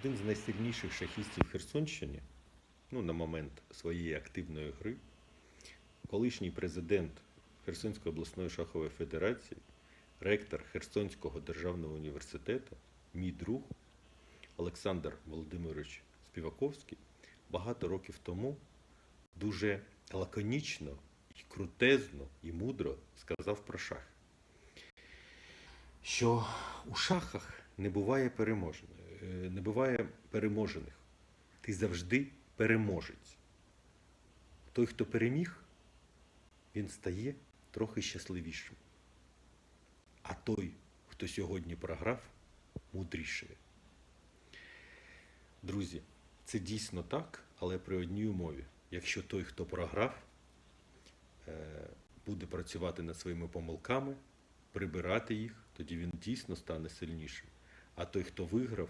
Один з найсильніших шахістів Херсонщини, ну, на момент своєї активної гри, колишній президент Херсонської обласної шахової федерації, ректор Херсонського державного університету, мій друг Олександр Володимирович Співаковський багато років тому дуже лаконічно і крутезно і мудро сказав про шах, що у шахах не буває переможених, не буває переможених. Ти завжди переможець. Той, хто переміг, він стає трохи щасливішим. А той, хто сьогодні програв, мудрішає. Друзі, це дійсно так, але при одній умові. Якщо той, хто програв, е, буде працювати над своїми помилками, прибирати їх, тоді він дійсно стане сильнішим. А той, хто виграв,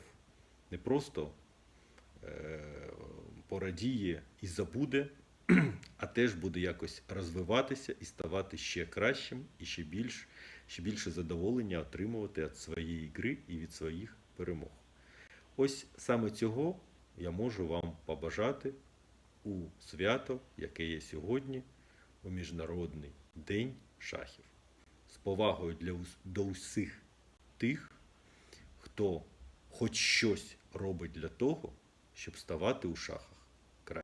не просто е, порадіє і забуде, а теж буде якось розвиватися і ставати ще кращим і ще більш, ще більше задоволення отримувати від своєї гри і від своїх перемог. Ось саме цього я можу вам побажати у свято, яке є сьогодні, у Міжнародний день шахів. З повагою для, до усіх тих, хто хоч щось робить для того, щоб ставати у шахах.